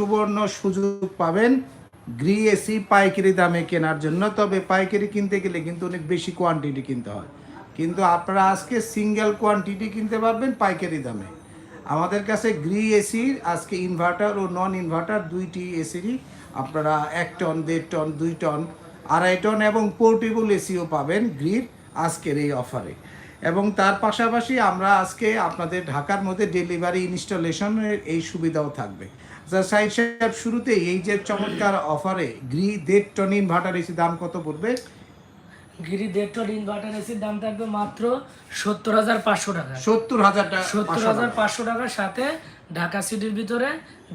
সুবর্ণ সুযোগ পাবেন। গ্রি এসি পাইকারি দামে কেনার জন্য, তবে পাইকারি কিনতে গেলে কিন্তু অনেক বেশি কোয়ান্টিটি কিনতে হয়। কিন্তু আপনারা আজকে সিঙ্গেল কোয়ান্টিটি কিনতে পারবেন পাইকারি দামে। আমাদের কাছে গ্রি এসির আজকে ইনভার্টার ও নন ইনভার্টার দুইটি এসিরই আপনারা এক টন দেড় টন দুই টন আড়াই টন এবং পোর্টেবল এসিও পাবেন গ্রির আজকের এই অফারে এবং তার পাশাপাশি আমরা আজকে আপনাদের ঢাকার মধ্যে ডেলিভারি ইনস্টলেশনের এই সুবিধাও থাকবে। আচ্ছা সাইড সাহেব শুরুতেই এই যে চমৎকার অফারে গ্রি দেড় টন ইনভার্টার এসি দাম কত পড়বে? গিরি টন ইনভার্টার এসির দাম থাকবে মাত্র সত্তর হাজার পাঁচশো টাকা। সত্তর হাজার টাকা সত্তর হাজার পাঁচশো টাকার সাথে ঢাকা সিটির ভিতরে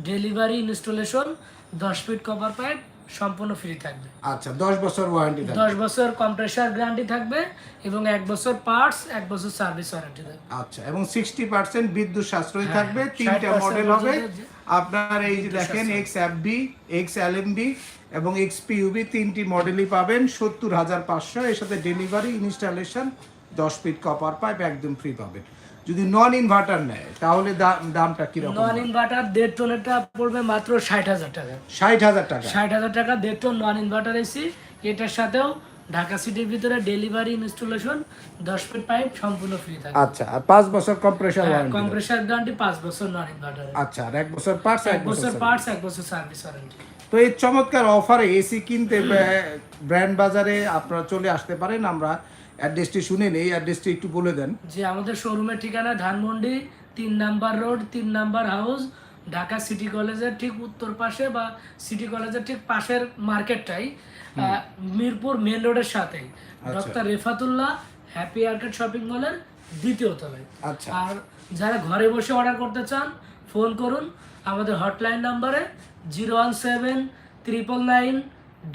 ডেলিভারি ইনস্টলেশন দশ ফিট কভার পাইপ সম্পূর্ণ ফ্রি থাকবে। আচ্ছা দশ বছর ওয়ারেন্টি থাকবে। দশ বছর কম্প্রেসার গ্যারান্টি থাকবে এবং এক বছর পার্টস এক বছর সার্ভিস ওয়ারেন্টি থাকবে। আচ্ছা এবং সিক্সটি পার্সেন্ট বিদ্যুৎ সাশ্রয় হ্যাঁ, থাকবে তিনটা মডেল হবে। আপনার এই যে দেখেন এক্স এফবি এক্স এলএমবি এবং এক্স পিউবি তিনটি মডেলই পাবেন সত্তর হাজার পাঁচশো। এর সাথে ডেলিভারি ইনস্টলেশন দশ ফিট কপার পাইপ একদম ফ্রি পাবেন। যদি নন ইনভার্টার নেয় তাহলে দাম- দামটা কীরকম নন ইনভার্টার দেড় টনেরটা পড়বে মাত্র ষাট হাজার টাকা। ষাট হাজার টাকা? ষাট হাজার টাকা দেড় টন নন ইনভার্টার এসি এটার সাথেও ঢাকা সিটির ভিতরে ডেলিভারি ইনস্টলেশন দশ ফিট পাইপ সম্পূর্ণ ফ্রি থাকবে আচ্ছা আর পাঁচ বছর কম্প্রেসার কম্প্রেসার গ্যারান্টি পাঁচ বছর নন ইনভার্টার আচ্ছা আর এক বছর পার্স এক বছর পার্টস এক বছর সার্ভিস ওয়ারেন্টি তো এই চমৎকার অফারে এসি কিনতে ব্র্যান্ড বাজারে আপনারা চলে আসতে পারেন আমরা অ্যাড্রেসটি শুনে নেই অ্যাড্রেসটি একটু বলে দেন। যে আমাদের শোরুমের ঠিকানা ধানমন্ডি তিন নাম্বার রোড তিন নাম্বার হাউস ঢাকা সিটি কলেজের ঠিক উত্তর পাশে বা সিটি কলেজের ঠিক পাশের মার্কেটটাই মিরপুর মেন রোডের সাথে doctor Refatullah happy arcade shopping মলের দ্বিতীয় তলায়। আচ্ছা। আর যারা ঘরে বসে অর্ডার করতে চান ফোন করুন আমাদের হটলাইন নাম্বারে zero one seven, triple nine,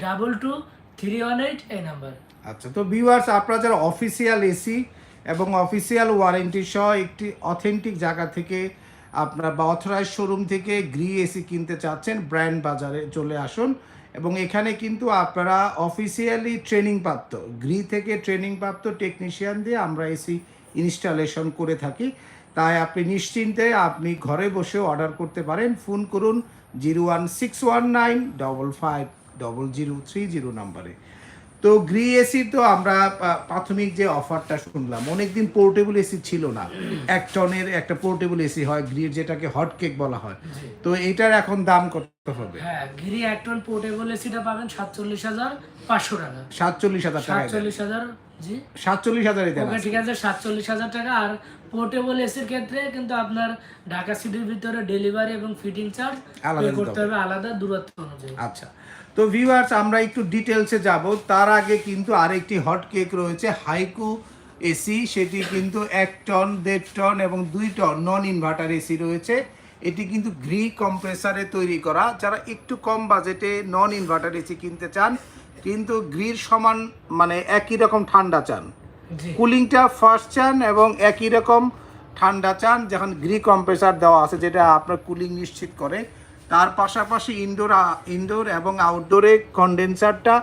double two, three one eight এই নাম্বার। আচ্ছা তো ভিউয়ার্স আপনারা যারা অফিসিয়াল এসি এবং অফিসিয়াল ওয়ারেন্টি সহ একটি অথেন্টিক জায়গা থেকে আপনারা বা অথরাইজ শোরুম থেকে গ্রি এসি কিনতে চাচ্ছেন ব্র্যান্ড বাজারে চলে আসুন এবং এখানে কিন্তু আপনারা অফিসিয়ালি ট্রেনিং প্রাপ্ত গ্রি থেকে ট্রেনিং প্রাপ্ত টেকনিশিয়ান দিয়ে আমরা এসি ইনস্টলেশন করে থাকি। তাই আপনি নিশ্চিন্তে আপনি ঘরে বসে অর্ডার করতে পারেন। ফোন করুন zero one six one nine double five double zero three zero নাম্বারে। তো গ্রি এসি তো আমরা প্রাথমিক যে অফারটা শুনলাম অনেকদিন পোর্টেবল এসি ছিল না। এক টনের একটা পোর্টেবল এসি হয় গ্রির যেটাকে হট কেক বলা হয়। তো এটার এখন দাম কত হবে? হ্যাঁ গিরি এক টন পোর্টেবল এসিটা পাবেন সাতচল্লিশ হাজার পাঁচশো টাকা। সাতচল্লিশ হাজার সাতচল্লিশ হাজার জি। সাতচল্লিশ হাজারই দেন ঠিক আছে সাতচল্লিশ হাজার টাকা। আর পোর্টেবল এসির ক্ষেত্রে কিন্তু আপনার ঢাকা সিটির ভিতরে ডেলিভারি এবং ফিটিং চার্জ আলাদা করতে হবে। আলাদা দূরত্ব অনুযায়ী। আচ্ছা তো ভিউয়ার্স আমরা একটু ডিটেলসে যাব। তার আগে কিন্তু আরেকটি হট কেক রয়েছে হাইকু এসি সেটি কিন্তু এক টন দেড় টন এবং দুই টন নন ইনভার্টার এসি রয়েছে। এটি কিন্তু গ্রি কম্প্রেসারে তৈরি করা। যারা একটু কম বাজেটে নন ইনভার্টার এসি কিনতে চান কিন্তু গ্রীর সমান মানে একই রকম ঠান্ডা চান। কুলিংটা ফার্স্ট চান এবং একই রকম ঠান্ডা চান যখন গ্রি কম্প্রেসার দেওয়া আছে যেটা আপনার কুলিং নিশ্চিত করে। তার পাশাপাশি ইনডোর ইনডোর এবং আউটডোরে কন্ডেন্সারটা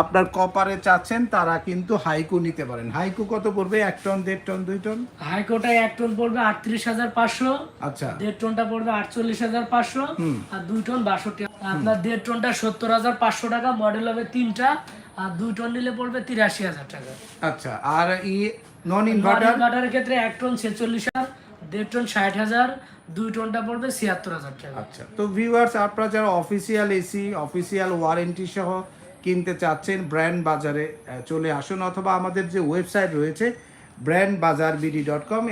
আপনার কপারে চাচ্ছেন তারা কিন্তু হাইকু নিতে পারেন। হাইকু কত পড়বে? এক টন দেড় টন দুই টন হাইকোটায় এক টন পড়বে আটত্রিশ হাজার পাঁচশো আচ্ছা। দেড় টনটা পড়বে আটচল্লিশ হাজার পাঁচশো আর দুই টন বাষট্টি। আপনার দেড় টনটা সত্তর হাজার পাঁচশো টাকা মডেল হবে তিনটা আর দুই টন নিলে পড়বে তিরাশি হাজার টাকা। আচ্ছা আর ই নন ইনভার্টার ইনভার্টারের ক্ষেত্রে এক টন ছেচল্লিশ হাজার দেড় টন ষাট হাজার দুই টনটা পড়বে ছিয়াত্তর হাজার টাকা। আচ্ছা তো ভিউয়ার্স আপনারা যারা অফিসিয়াল এসি অফিসিয়াল ওয়ারেন্টি সহ কিনতে চাচ্ছেন ব্র্যান্ড বাজারে চলে আসুন অথবা আমাদের যে ওয়েবসাইট রয়েছে ব্র্যান্ড বাজার বিডি ডট কম